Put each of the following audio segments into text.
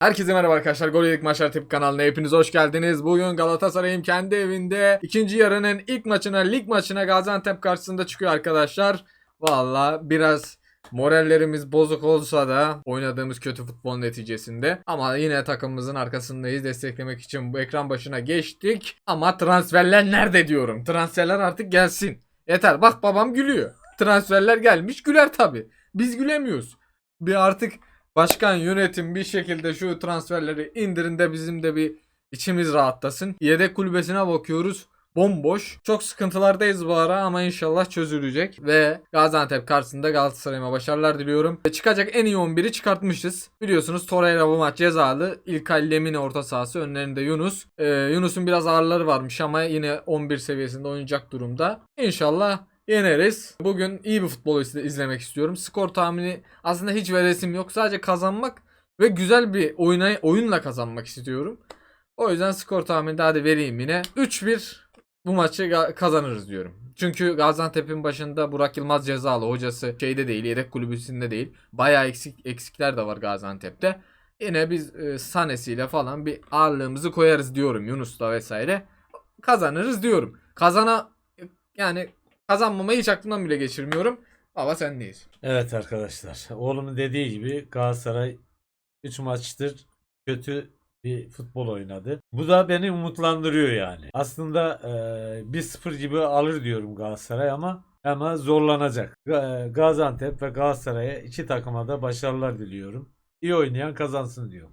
Herkese merhaba arkadaşlar. Gol Yedik Maçlar Tip kanalına hepiniz hoş geldiniz. Bugün Galatasaray'ın kendi evinde ikinci yarının ilk maçına, lig maçına Gaziantep karşısında çıkıyor arkadaşlar. Valla biraz morallerimiz bozuk olsa da oynadığımız kötü futbol neticesinde. Ama yine takımımızın arkasındayız. Desteklemek için bu ekran başına geçtik. Ama transferler nerede diyorum. Transferler artık gelsin. Yeter bak babam gülüyor. Transferler gelmiş güler tabi. Biz gülemiyoruz. Bir artık başkan yönetim bir şekilde şu transferleri indirin de bizim de bir içimiz rahatlasın. Yedek kulübesine bakıyoruz. Bomboş. Çok sıkıntılardayız bu ara ama inşallah çözülecek. Ve Gaziantep karşısında Galatasaray'a başarılar diliyorum. Çıkacak en iyi 11'i çıkartmışız. Biliyorsunuz Torreira bu maç cezalı. İlkay Lemine orta sahası. Önlerinde Yunus. Ee, Yunus'un biraz ağrıları varmış ama yine 11 seviyesinde oynayacak durumda. İnşallah yeneriz. Bugün iyi bir futbol iz- izlemek istiyorum. Skor tahmini aslında hiç veresim yok. Sadece kazanmak ve güzel bir oyuna, oyunla kazanmak istiyorum. O yüzden skor tahmini de hadi vereyim yine. 3-1 bu maçı kazanırız diyorum. Çünkü Gaziantep'in başında Burak Yılmaz cezalı. Hocası şeyde değil, yedek kulübüsünde değil. Bayağı eksik eksikler de var Gaziantep'te. Yine biz e, Sane'siyle falan bir ağırlığımızı koyarız diyorum Yunus'la vesaire. Kazanırız diyorum. Kazana yani kazanmamayı hiç aklımdan bile geçirmiyorum. Ama sendeyiz. Evet arkadaşlar. Oğlumun dediği gibi Galatasaray 3 maçtır kötü bir futbol oynadı. Bu da beni umutlandırıyor yani. Aslında e, 1-0 gibi alır diyorum Galatasaray ama ama zorlanacak. Ga- Gaziantep ve Galatasaray'a iki takıma da başarılar diliyorum. İyi oynayan kazansın diyorum.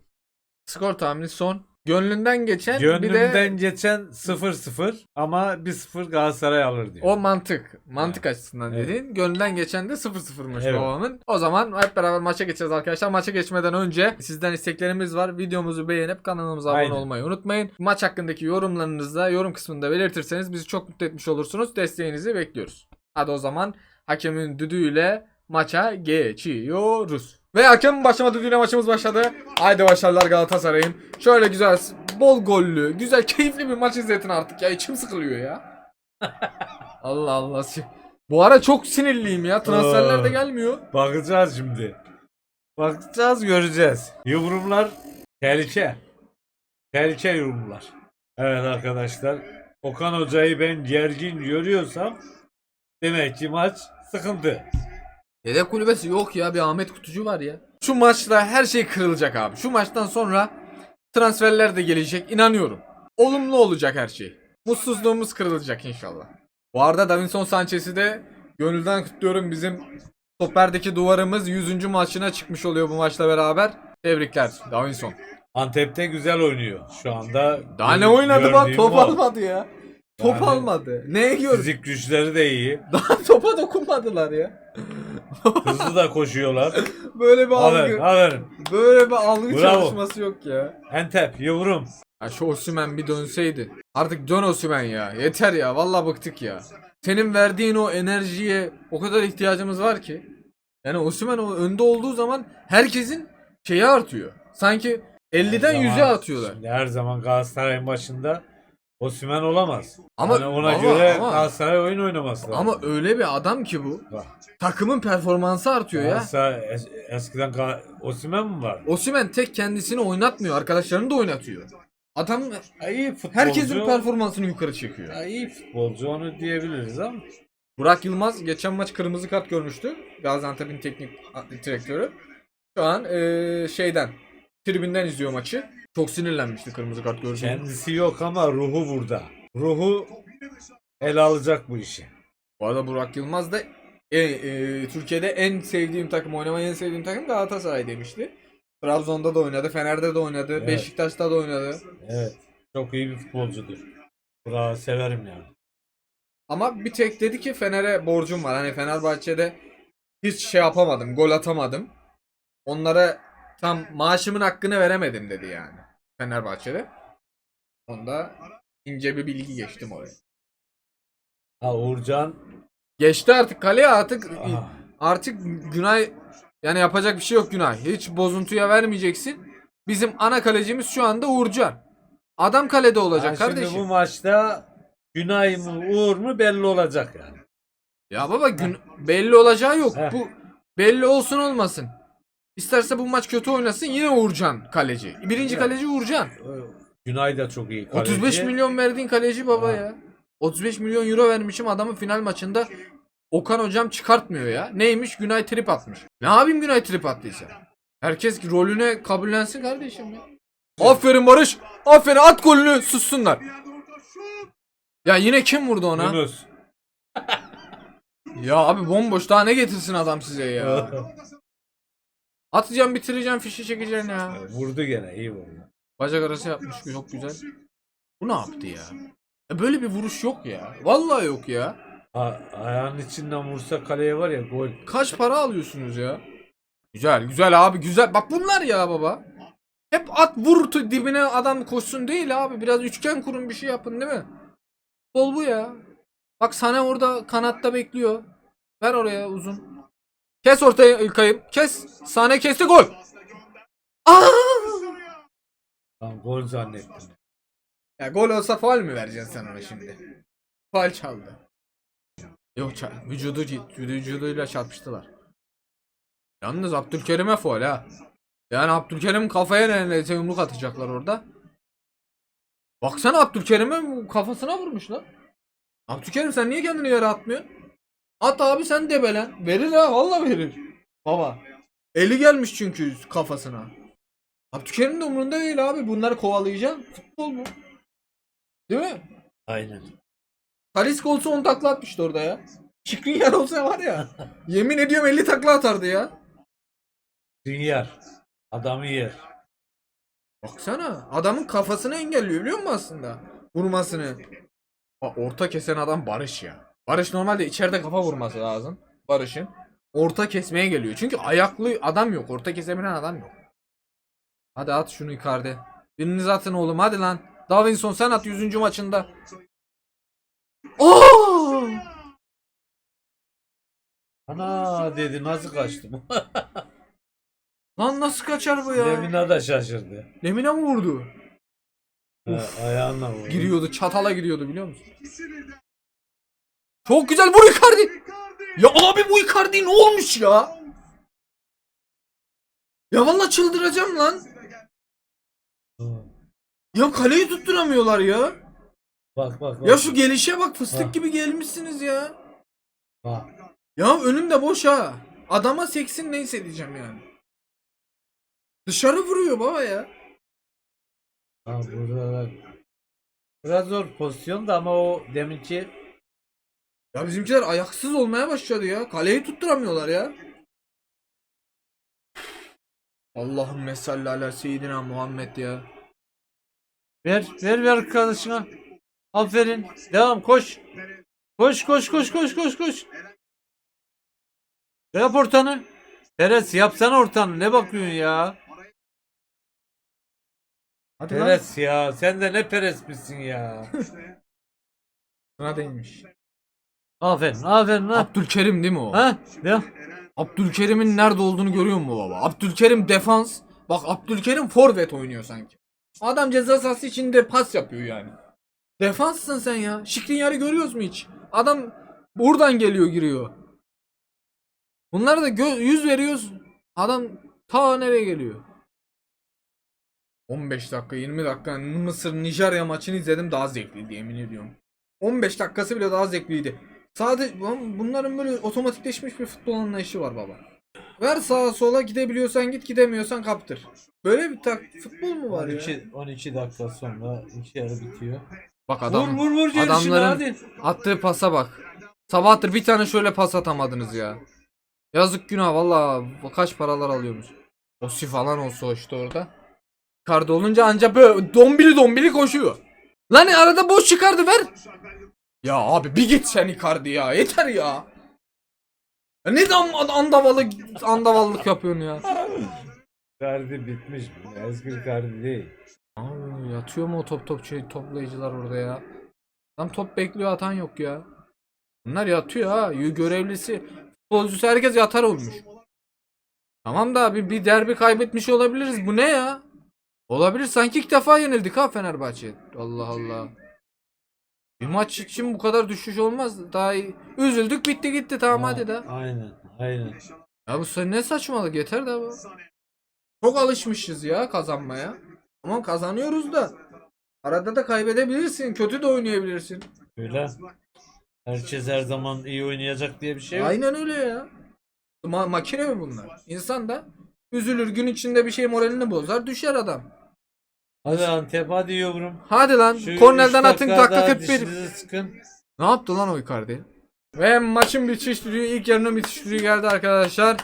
Skor tahmini son. Gönlünden geçen bir Gönlümden de geçen 0-0 ama 1-0 Galatasaray alır diyorum. o mantık. Mantık açısından Evet. dediğin. Gönlünden geçen de 0-0'mış Evet. babamın. O zaman hep beraber maça geçeceğiz arkadaşlar. Maça geçmeden önce sizden isteklerimiz var. Videomuzu beğenip kanalımıza abone Aynen. olmayı unutmayın. Maç hakkındaki yorumlarınızı da yorum kısmında belirtirseniz bizi çok mutlu etmiş olursunuz. Desteğinizi bekliyoruz. Hadi o zaman hakemin düdüğüyle maça geçiyoruz. Ve hakemin başlama düdüğüyle maçımız başladı. Haydi başarılar Galatasaray'ım. Şöyle güzel, bol gollü, güzel, keyifli bir maç izletin artık ya. İçim sıkılıyor ya. Allah Allah. Bu ara çok sinirliyim ya. Transferler de gelmiyor. Bakacağız şimdi. Bakacağız göreceğiz. Yorumlar tehlike. Tehlike yorumlar. Evet arkadaşlar. Okan Hoca'yı ben gergin görüyorsam demek ki maç sıkıntı. Yedek kulübesi yok ya. Bir Ahmet Kutucu var ya. Şu maçta her şey kırılacak abi. Şu maçtan sonra transferler de gelecek. İnanıyorum. Olumlu olacak her şey. Mutsuzluğumuz kırılacak inşallah. Bu arada Davinson Sanchez'i de gönülden kutluyorum. Bizim stoperdeki duvarımız 100. maçına çıkmış oluyor bu maçla beraber. Tebrikler Davinson. Antep'te güzel oynuyor şu anda. Daha ne oynadı bak top o. almadı ya. Top Yani- almadı. Neye gördün? Fizik güçleri de iyi. Daha topa dokunmadılar ya. Hızlı da koşuyorlar. Böyle bir Aferin, algı. aferin. Böyle bir algı Bravo. çalışması yok ya. Antep yavrum. Ya şu Osimhen bir dönseydi. Artık dön Osimhen ya. Yeter ya. Vallahi bıktık ya. Senin verdiğin o enerjiye o kadar ihtiyacımız var ki. Yani Osimhen o önde olduğu zaman herkesin şeyi artıyor. Sanki 50'den Her 100'e zaman- atıyorlar. Şimdi her zaman Galatasaray'ın başında Osimhen olamaz. Ama- Yani ona ama- göre ama- Galatasaray oyun oynaması lazım. Ama öyle bir adam ki bu. Bak, Takımın performansı artıyor ya. Galatasaray es- eskiden Osimhen mi var? Osimhen tek kendisini oynatmıyor. Arkadaşlarını da oynatıyor. Adam Ya iyi futbolcu. herkesin performansını yukarı çekiyor. Ya iyi futbolcu onu diyebiliriz ama. Burak Yılmaz geçen maç kırmızı kart görmüştü. Gaziantep'in teknik direktörü. Şu an eee, şeyden tribünden izliyor maçı. Çok sinirlenmişti kırmızı kart gördüğünde. Kendisi yok ama ruhu burada. Ruhu ele alacak bu işi. Bu arada Burak Yılmaz da e, e, Türkiye'de en sevdiğim takım, oynamayı en sevdiğim takım Galatasaray demişti. Trabzon'da da oynadı, Fener'de de oynadı, Evet. Beşiktaş'ta da oynadı. Evet. Çok iyi bir futbolcudur. Burak'ı severim yani. Ama bir tek dedi ki Fener'e borcum var. Hani Fenerbahçe'de hiç şey yapamadım, gol atamadım. Onlara tam maaşımın hakkını veremedim dedi yani. Fenerbahçe'de. Onda ince bir bilgi geçtim oraya. Ha Uğurcan. Geçti artık kaleye artık ah, artık Günay yani yapacak bir şey yok Günay. Hiç bozuntuya vermeyeceksin. Bizim ana kalecimiz şu anda Uğurcan. Adam kalede olacak ha, kardeşim. Şimdi bu maçta Günay mı Uğur mu belli olacak yani. Ya baba gün belli olacağı yok. Heh. Bu belli olsun olmasın. İsterse bu maç kötü oynasın yine Uğurcan kaleci. Birinci kaleci Uğurcan. Günay da çok iyi kaleci. 35 milyon verdiğin kaleci baba ya. 35 milyon euro vermişim adamın final maçında Okan hocam çıkartmıyor ya. Neymiş? Günay trip atmış. Ne yapayım Günay trip attıysa? Herkes rolüne kabullensin kardeşim ya. Aferin Barış. Aferin at golünü sussunlar. Ya yine kim vurdu ona? Yunus. Ya abi bomboş daha ne getirsin adam size ya. Atacağım bitireceğim fişi çekeceksin ya. Vurdu gene iyi vurdu. Bacak arası yapmış çok güzel. Bu ne yaptı ya? ya? Böyle bir vuruş yok ya. Vallahi yok ya. A- ayağının içinden vursa kaleye var ya gol. Kaç para alıyorsunuz ya? Güzel güzel abi güzel. Bak bunlar ya baba. Hep at vur dibine adam koşsun değil abi. Biraz üçgen kurun bir şey yapın değil mi? Bol bu ya. Bak sana orada kanatta bekliyor. Ver oraya uzun. Kes ortaya İlkay'ım. Kes. Sahne kesti gol. Aa! Lan gol zannettim. Ya gol olsa faul mü vereceksin sen ona şimdi? Faul çaldı. Yok ça- vücudu vücuduyla çarpıştılar. Yalnız Abdülkerim'e faul ha. Yani Abdülkerim kafaya neredeyse yumruk atacaklar orada. Baksana Abdülkerim'e kafasına vurmuş lan. Abdülkerim sen niye kendini yere atmıyorsun? At abi sen debelen. Verir ha valla verir. Baba. Eli gelmiş çünkü kafasına. Abdülkerim de umurunda değil abi. Bunları kovalayacaksın. Futbol bu. Değil mi? Aynen. Talisk olsa 10 takla atmıştı orada ya. Şikrinyar olsa var ya. yemin ediyorum 50 takla atardı ya. Dünyar. Adamı yer. Baksana adamın kafasını engelliyor biliyor musun aslında? Vurmasını. Aa, orta kesen adam Barış ya. Barış normalde içeride kafa vurması lazım. Barış'ın. Orta kesmeye geliyor. Çünkü ayaklı adam yok. Orta kesebilen adam yok. Hadi at şunu Icardi. Biriniz atın oğlum hadi lan. Davinson sen at 100. maçında. Oo! Ana dedi nasıl kaçtı bu? Lan nasıl kaçar bu ya? Lemina da şaşırdı. Lemine mi vurdu? Ha, ayağınla vurdu. Giriyordu çatala giriyordu biliyor musun? Çok güzel vur Icardi. Ya abi bu Icardi ne olmuş ya? Ya vallahi çıldıracağım lan. Ya kaleyi tutturamıyorlar ya. Bak bak bak. Ya şu gelişe bak fıstık Ha. gibi gelmişsiniz ya. Bak. Ya önümde boş ha. Adama seksin ne hissedeceğim yani. Dışarı vuruyor baba ya. Ha, burada da biraz zor pozisyon da ama o deminki Ya bizimkiler ayaksız olmaya başladı ya. Kaleyi tutturamıyorlar ya. Allahümme salli ala seyyidina Muhammed ya. ver ver ver arkadaşına. Aferin. Devam koş. Koş koş koş koş koş koş. Yap ortanı. Peres yapsana ortanı. Ne bakıyorsun ya? Hadi lan. Peres ya. Sen de ne Peres misin ya? Sana değmiş. Aferin aferin lan. Abdülkerim değil mi o? Ha? Ya. Abdülkerim'in nerede olduğunu görüyor musun baba? Abdülkerim defans. Bak Abdülkerim forvet oynuyor sanki. Adam ceza sahası içinde pas yapıyor yani. Defanssın sen ya. Şikrinyar'ı görüyoruz mu hiç? Adam buradan geliyor giriyor. Bunlar da yüz veriyoruz. Adam ta nereye geliyor? 15 dakika 20 dakika Mısır Nijerya maçını izledim daha zevkliydi yemin ediyorum. 15 dakikası bile daha zevkliydi. Sadece bunların böyle otomatikleşmiş bir futbol anlayışı var baba. Ver sağa sola gidebiliyorsan git gidemiyorsan kaptır. Böyle bir tak futbol mu var ya? 12, 12 dakika sonra iki yarı bitiyor. Bak Vur adam vur vur gelişine adamların- hadi. attığı pasa bak. Sabahtır bir tane şöyle pas atamadınız ya. Yazık günah valla kaç paralar alıyormuş. Osi falan olsa işte orada. Kardı olunca anca böyle dombili dombili koşuyor. Lan arada boş çıkardı ver. Ya abi bir git sen Icardi ya yeter ya. ya ne de an- andavallık andavallık yapıyorsun ya. Kardi bitmiş. Eski kardi değil. Abi yatıyor mu o top topçu toplayıcılar orada ya? Tam top bekliyor atan yok ya. Bunlar yatıyor ha. Görevlisi, futbolcusu herkes yatar olmuş. Tamam da bir, bir derbi kaybetmiş olabiliriz. Bu ne ya? Olabilir. Sanki ilk defa yenildik ha Fenerbahçe. Allah Allah. Bir maç için bu kadar düşüş olmaz. Daha iyi. Üzüldük bitti gitti tamam Ha, hadi de. Aynen aynen. Ya bu sa- ne saçmalık yeter de bu. Çok alışmışız ya kazanmaya. Tamam kazanıyoruz da. Arada da kaybedebilirsin. Kötü de oynayabilirsin. Öyle. Herkes her zaman iyi oynayacak diye bir şey yok. Aynen öyle ya. Ma- makine mi bunlar? İnsan da üzülür gün içinde bir şey moralini bozar düşer adam. Hadi Antep hadi yavrum. Hadi lan Şu kornerden üç atın dakika dakika daha 41. dişinizi sıkın. Ne yaptı lan o Icardi? Ve maçın bitiş düdüğü ilk yarının bitiş düdüğü geldi arkadaşlar.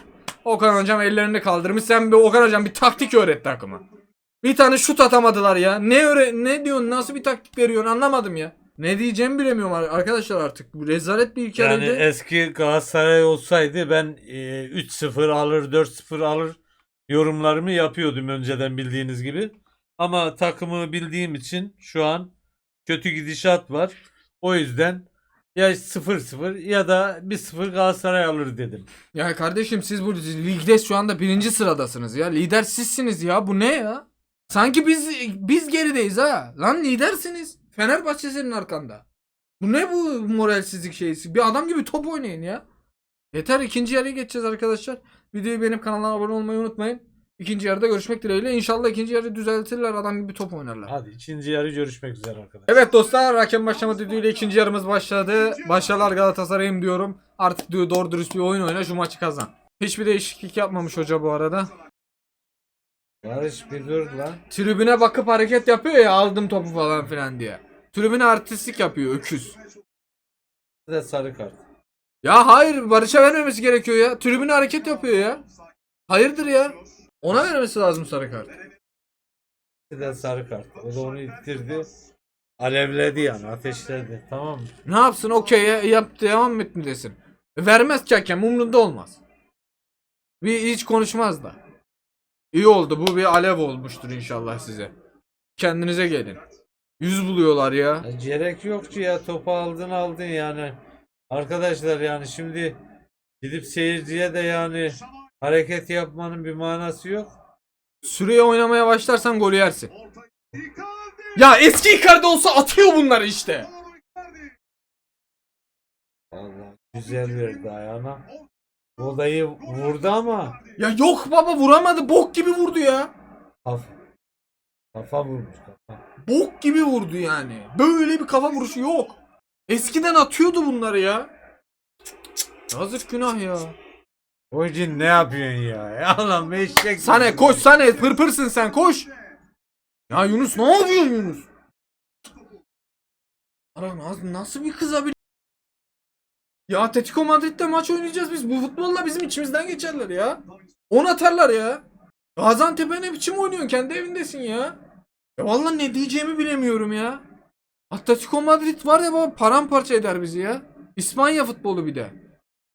Okan hocam ellerini kaldırmış. Sen bir Okan hocam bir taktik öğret takıma. Bir tane şut atamadılar ya. Ne öğre ne diyorsun? Nasıl bir taktik veriyorsun? Anlamadım ya. Ne diyeceğimi bilemiyorum ar- arkadaşlar artık. Bu rezalet bir ilk Yani yarıydı. eski Galatasaray olsaydı ben e, 3-0 alır 4-0 alır yorumlarımı yapıyordum önceden bildiğiniz gibi. Ama takımı bildiğim için şu an kötü gidişat var. O yüzden ya 0-0 ya da 1-0 Galatasaray alır dedim. Ya kardeşim siz bu ligde şu anda birinci sıradasınız ya. Lider sizsiniz ya. Bu ne ya? Sanki biz biz gerideyiz ha. Lan lidersiniz. Fenerbahçe senin arkanda. Bu ne bu moralsizlik şeysi? Bir adam gibi top oynayın ya. Yeter ikinci yarıya geçeceğiz arkadaşlar. Videoyu benim kanalıma abone olmayı unutmayın. İkinci yarıda görüşmek dileğiyle. İnşallah ikinci yarı düzeltirler adam gibi top oynarlar. Hadi ikinci yarı görüşmek üzere arkadaşlar. Evet dostlar hakem başlama düdüğüyle ikinci yarımız başladı. Başarılar Galatasaray'ım diyorum. Artık diyor doğru dürüst bir oyun oyna şu maçı kazan. Hiçbir değişiklik yapmamış hoca bu arada. Barış bir dur lan. Tribüne bakıp hareket yapıyor ya aldım topu falan filan diye. Tribüne artistlik yapıyor öküz. Bir de sarı kart. Ya hayır Barış'a vermemesi gerekiyor ya. Tribüne hareket yapıyor ya. Hayırdır ya. Ona vermesi lazım sarı kart. De sarı kart. O da onu ittirdi. Alevledi yani ateşledi. Tamam mı? Ne yapsın okey ya, yap devam et mi desin. Vermez ki hakem umrunda olmaz. Bir hiç konuşmaz da. İyi oldu bu bir alev olmuştur inşallah size. Kendinize gelin. Yüz buluyorlar ya. Ya gerek yok ki ya topu aldın aldın yani. Arkadaşlar yani şimdi gidip seyirciye de yani hareket yapmanın bir manası yok. Süreye oynamaya başlarsan golü yersin. Ya eski Icardi olsa atıyor bunları işte. Allah güzel verdi ayağına. Olayı vurdu ama Ya yok baba vuramadı bok gibi vurdu ya. kafa, kafa vurmuş kafa. Bok gibi vurdu yani. Böyle bir kafa vuruşu yok. Eskiden atıyordu bunları ya. Yazık günah ya. Oyuncu ne yapıyorsun ya? Ya lan eşek. Sane koş Sane pırpırsın sen koş. Ya Yunus ne yapıyorsun Yunus? Ara nasıl, nasıl bir kızabilir? Ya Atletico Madrid'de maç oynayacağız biz. Bu futbolla bizim içimizden geçerler ya. 10 atarlar ya. Gaziantep'e ne biçim oynuyorsun? Kendi evindesin ya. Ya vallahi ne diyeceğimi bilemiyorum ya. Atletico Madrid var ya baba paramparça eder bizi ya. İspanya futbolu bir de.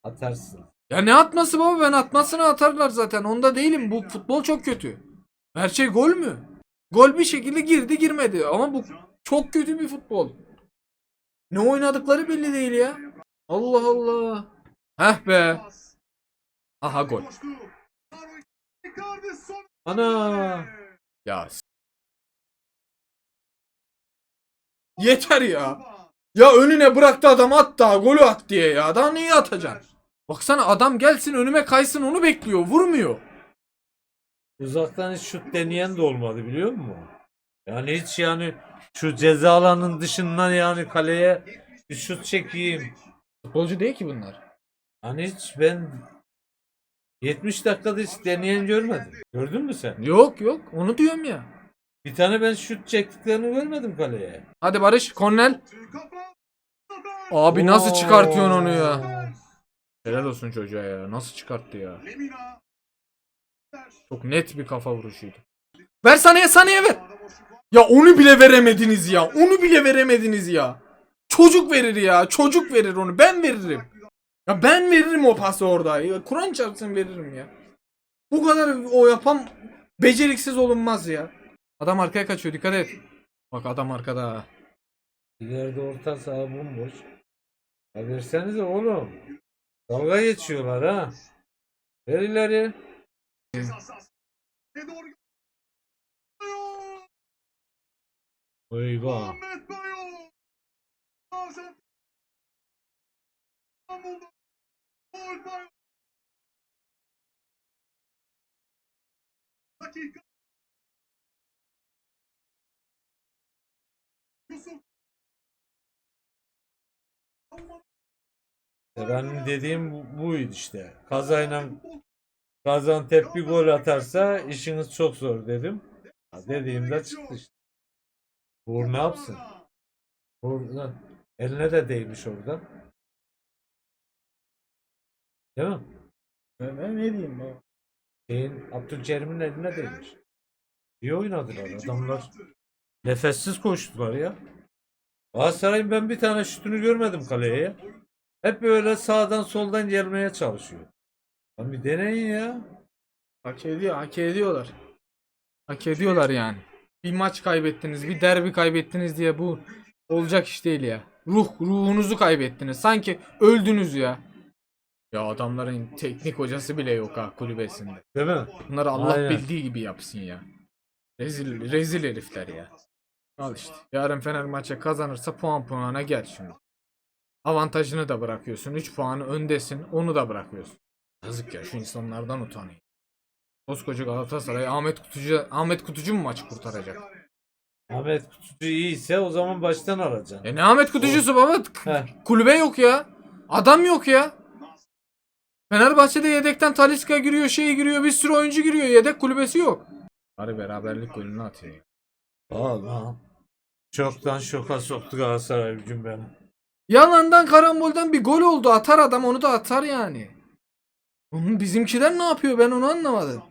Atarsın. Ya ne atması baba ben atmasını atarlar zaten onda değilim bu futbol çok kötü. Her şey gol mü? Gol bir şekilde girdi girmedi ama bu çok kötü bir futbol. Ne oynadıkları belli değil ya. Allah Allah. Heh be. Aha gol. Ana. Ya Yeter ya. Ya önüne bıraktı adam at daha golü at diye ya. Daha neyi atacaksın? Baksana adam gelsin önüme kaysın onu bekliyor. Vurmuyor. Uzaktan hiç şut deneyen de olmadı biliyor musun? Yani hiç yani şu ceza alanının dışından yani kaleye bir şut çekeyim. Futbolcu değil ki bunlar. Hani hiç ben 70 dakikada hiç deneyen görmedim. Gördün mü sen? Yok yok onu diyorum ya. Bir tane ben şut çektiklerini görmedim kaleye. Hadi Barış Kornel. Abi nasıl çıkartıyorsun onu ya? Helal olsun çocuğa ya. Nasıl çıkarttı ya? Çok net bir kafa vuruşuydu. Ver saniye saniye ver. Ya onu bile veremediniz ya. Onu bile veremediniz ya. Çocuk verir ya. Çocuk verir onu. Ben veririm. Ya ben veririm o pası orada. Kur'an çarpsın veririm ya. Bu kadar o yapan beceriksiz olunmaz ya. Adam arkaya kaçıyor dikkat et. Bak adam arkada. İleride orta saha bomboş. Ya versenize oğlum. Dalga geçiyorlar ha. Ver ileri. Eyvah. İşte benim dediğim bu- buydu işte. Kazayla Gaziantep bir gol atarsa işiniz çok zor dedim. Ha, Dediğimde çıktı işte. Uğur ne yapsın? Uğur eline de değmiş orada. Değil mi? Ben, ben ne diyeyim baba? Şeyin, Abdülkerim'in eline değmiş. İyi oynadılar adamlar. Nefessiz koştular ya. Galatasaray'ın ben bir tane şutunu görmedim kaleye ya. Hep böyle sağdan soldan gelmeye çalışıyor. Lan bir deneyin ya. Hak ediyor, hak ediyorlar. Hak ediyorlar yani. Bir maç kaybettiniz, bir derbi kaybettiniz diye bu olacak iş değil ya. Ruh, ruhunuzu kaybettiniz. Sanki öldünüz ya. Ya adamların teknik hocası bile yok ha kulübesinde. Değil mi? Bunları Allah Aynen. bildiği gibi yapsın ya. Rezil, rezil herifler ya. Al işte. Yarın Fener maçı kazanırsa puan puana gel şimdi. Avantajını da bırakıyorsun. 3 puanı öndesin. Onu da bırakıyorsun. Yazık ya şu insanlardan utanayım. Koskoca Galatasaray Ahmet Kutucu Ahmet Kutucu mu maçı kurtaracak? Ahmet Kutucu iyiyse o zaman baştan alacaksın. E ne Ahmet Kutucusu baba? K- Heh. Kulübe yok ya. Adam yok ya. Fenerbahçe'de yedekten Talisca giriyor, şey giriyor, bir sürü oyuncu giriyor. Yedek kulübesi yok. Bari beraberlik golünü atıyor. ya. Allah. Çoktan şoka soktu Galatasaray bugün beni. Yalandan karambolden bir gol oldu. Atar adam onu da atar yani. Bunun bizimkiler ne yapıyor ben onu anlamadım.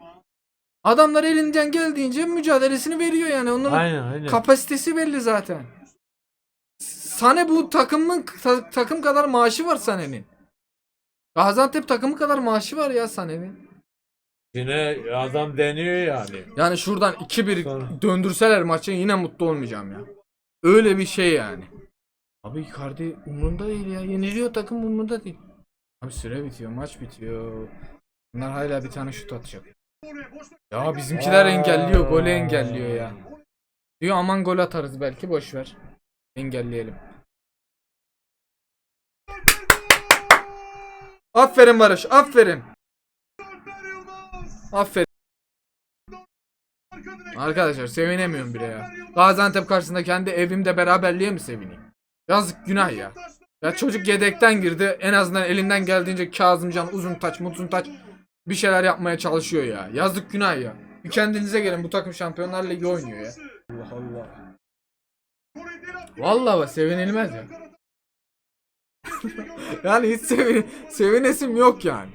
Adamlar elinden geldiğince mücadelesini veriyor yani. Onların Aynen aynen. kapasitesi belli zaten. Sane bu takımın ta- takım kadar maaşı var Sane'nin. Gaziantep takımı kadar maaşı var ya Sane'nin. Yine adam deniyor yani. Yani şuradan 2-1 Sonra. döndürseler maçı yine mutlu olmayacağım ya. Öyle bir şey yani. Abi Icardi umurunda değil ya. Yeniliyor takım umurunda değil. Abi süre bitiyor, maç bitiyor. Bunlar hala bir tane şut atacak. Ya bizimkiler engelliyor, golü engelliyor ya. Diyor aman gol atarız belki boş ver. Engelleyelim. Aferin Barış, aferin. Aferin. Arkadaşlar sevinemiyorum bile ya. Gaziantep karşısında kendi evimde beraberliğe mi sevineyim? Yazık günah ya. Ya çocuk yedekten girdi. En azından elinden geldiğince Kazımcan uzun taç, mutun taç bir şeyler yapmaya çalışıyor ya. Yazık günah ya. Bir kendinize gelin bu takım Şampiyonlar Ligi oynuyor ya. Allah Allah. Vallahi bak sevinilmez ya. yani hiç sevin sevinesim yok yani.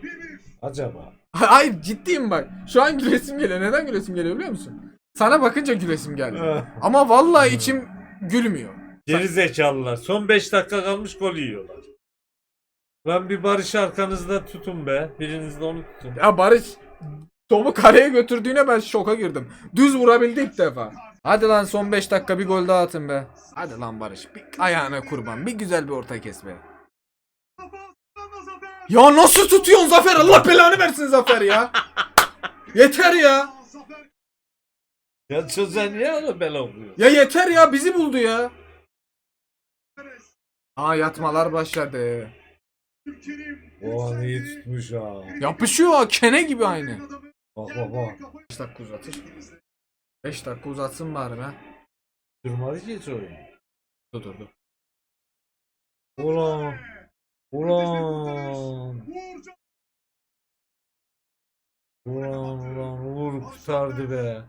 Acaba. Hayır ciddiyim bak. Şu an gülesim geliyor. Neden gülesim geliyor biliyor musun? Sana bakınca gülesim geldi. Ama vallahi içim gülmüyor. Geri zekalılar. Son 5 dakika kalmış gol yiyorlar. Ben bir Barış arkanızda tutun be. Biriniz de onu tutun. Ya Barış topu kareye götürdüğüne ben şoka girdim. Düz vurabildi ilk defa. Hadi lan son 5 dakika bir gol daha atın be. Hadi lan Barış bir ayağına kurban. Bir güzel bir orta kes be. Ya nasıl tutuyorsun Zafer? Allah belanı versin Zafer ya. yeter ya. Ya çocuğa niye öyle bela oluyor? Ya yeter ya bizi buldu ya. Aa yatmalar başladı. O an iyi tutmuş ha. Yapışıyor kene gibi aynı. Bak bak bak. 5 dakika uzatır. 5 dakika uzatsın bari be. Durmadı ki hiç oyun. Dur dur dur. Ulan. Ulan. Ulan ulan Uğur kurtardı be.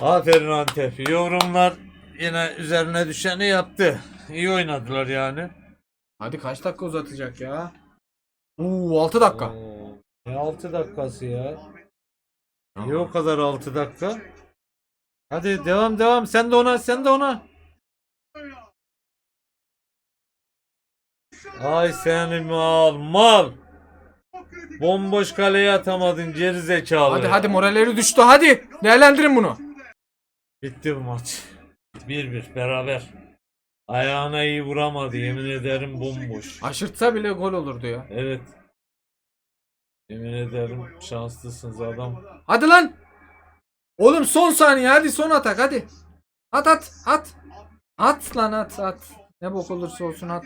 Aferin Antep. Yorumlar yine üzerine düşeni yaptı. İyi oynadılar yani. Hadi kaç dakika uzatacak ya? Oo 6 dakika. Oo, Ne 6 dakikası ya? Niye o kadar 6 dakika? Hadi devam devam. Sen de ona, sen de ona. Ay senin mal, mal. Bomboş kaleye atamadın geri zekalı. Hadi hadi moralleri düştü hadi. Değerlendirin bunu. Bitti bu maç. 1-1 beraber. Ayağına iyi vuramadı yemin ederim bomboş. Aşırtsa bile gol olurdu ya. Evet. Yemin ederim şanslısınız adam. Hadi lan. Oğlum son saniye hadi son atak hadi. At at at. At lan at at. Ne bok olursa olsun at.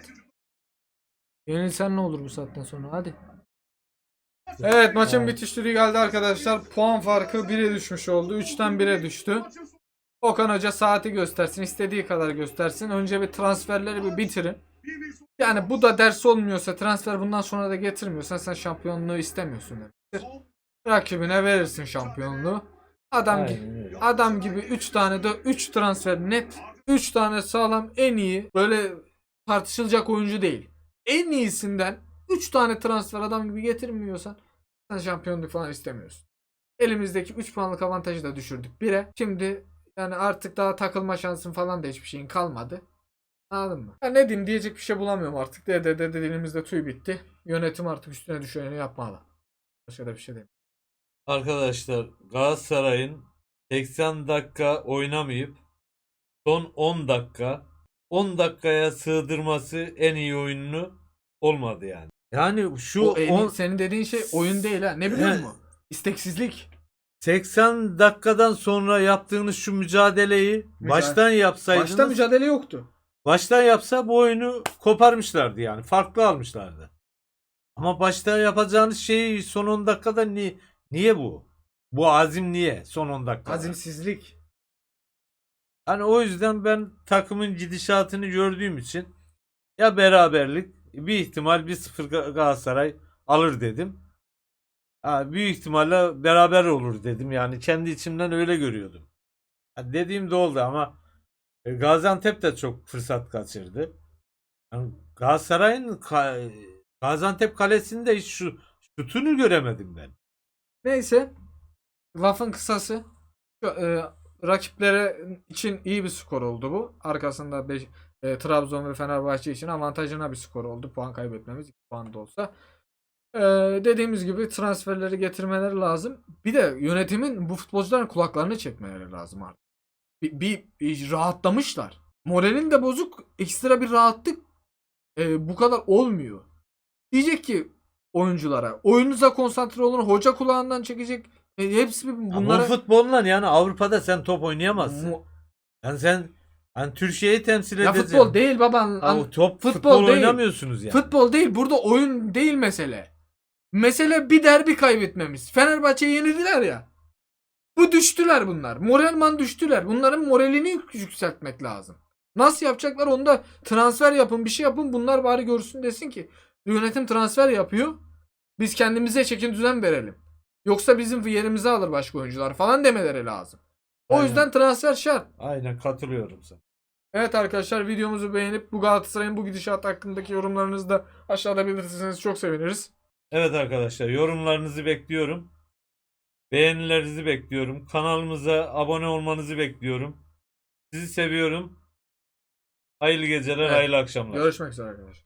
Yenilsen ne olur bu saatten sonra hadi. Evet maçın bitiş türü geldi arkadaşlar. Puan farkı 1'e düşmüş oldu. 3'ten 1'e düştü. Okan Hoca saati göstersin. istediği kadar göstersin. Önce bir transferleri bir bitirin. Yani bu da ders olmuyorsa transfer bundan sonra da getirmiyorsan sen şampiyonluğu istemiyorsun demektir. Rakibine verirsin şampiyonluğu. Adam gibi. Adam gibi 3 tane de 3 transfer net. 3 tane sağlam en iyi böyle tartışılacak oyuncu değil. En iyisinden 3 tane transfer adam gibi getirmiyorsan sen şampiyonluk falan istemiyorsun. Elimizdeki 3 puanlık avantajı da düşürdük 1'e. Şimdi yani artık daha takılma şansın falan da hiçbir şeyin kalmadı. Anladın mı? Ya ne diyeyim diyecek bir şey bulamıyorum artık. De de de de dilimizde tüy bitti. Yönetim artık üstüne düşeni yapmalı. Başka da bir şey değil. Arkadaşlar Galatasaray'ın 80 dakika oynamayıp son 10 dakika 10 dakikaya sığdırması en iyi oyununu olmadı yani. Yani şu O en- on- senin dediğin şey oyun değil ha. Ne biliyor musun? İsteksizlik. 80 dakikadan sonra yaptığınız şu mücadeleyi baştan yapsaydınız Başta mücadele yoktu. baştan yapsa bu oyunu koparmışlardı yani. Farklı almışlardı. Ama başta yapacağınız şeyi son 10 dakikada niye niye bu? Bu azim niye son 10 dakikada? Azimsizlik. Hani o yüzden ben takımın gidişatını gördüğüm için ya beraberlik bir ihtimal 1-0 Ga- Galatasaray alır dedim. Ha, büyük ihtimalle beraber olur dedim. Yani kendi içimden öyle görüyordum. Ha, dediğim de oldu ama e, Gaziantep de çok fırsat kaçırdı. Yani Galatasaray'ın Gaziantep kalesinde hiç şu şutunu göremedim ben. Neyse. Lafın kısası. Şu, e, rakiplere için iyi bir skor oldu bu. Arkasında beş- e, Trabzon ve Fenerbahçe için avantajına bir skor oldu. Puan kaybetmemiz 2 puan da olsa. E, dediğimiz gibi transferleri getirmeleri lazım. Bir de yönetimin bu futbolcuların kulaklarını çekmeleri lazım artık. Bir, bir- bir rahatlamışlar. Moralin de bozuk. Ekstra bir rahatlık e, bu kadar olmuyor. Diyecek ki oyunculara oyununuza konsantre olun. Hoca kulağından çekecek. E, hepsi Bunlara... Bu futbolla yani Avrupa'da sen top oynayamazsın. Mu- Yani sen hani Türkiye'yi temsil ya edeceksin. futbol değil baba. An- Ya top futbol futbol, değil. oynamıyorsunuz yani. Futbol değil. Burada oyun değil mesele. Mesele bir derbi kaybetmemiz. Fenerbahçe'yi yenildiler ya. Bu düştüler bunlar. Moralman düştüler. Bunların moralini yükseltmek lazım. Nasıl yapacaklar onu da transfer yapın bir şey yapın. Bunlar bari görsün desin ki yönetim transfer yapıyor. Biz kendimize çekin düzen verelim. Yoksa bizim yerimizi alır başka oyuncular falan demeleri lazım. O Aynen. yüzden transfer şart. Aynen katılıyorum sana. Evet arkadaşlar videomuzu beğenip bu Galatasaray'ın bu gidişat hakkındaki yorumlarınızı da aşağıda belirtirseniz çok seviniriz. Evet arkadaşlar yorumlarınızı bekliyorum. Beğenilerinizi bekliyorum. Kanalımıza abone olmanızı bekliyorum. Sizi seviyorum. Hayırlı geceler, Evet. hayırlı akşamlar. Görüşmek üzere arkadaşlar.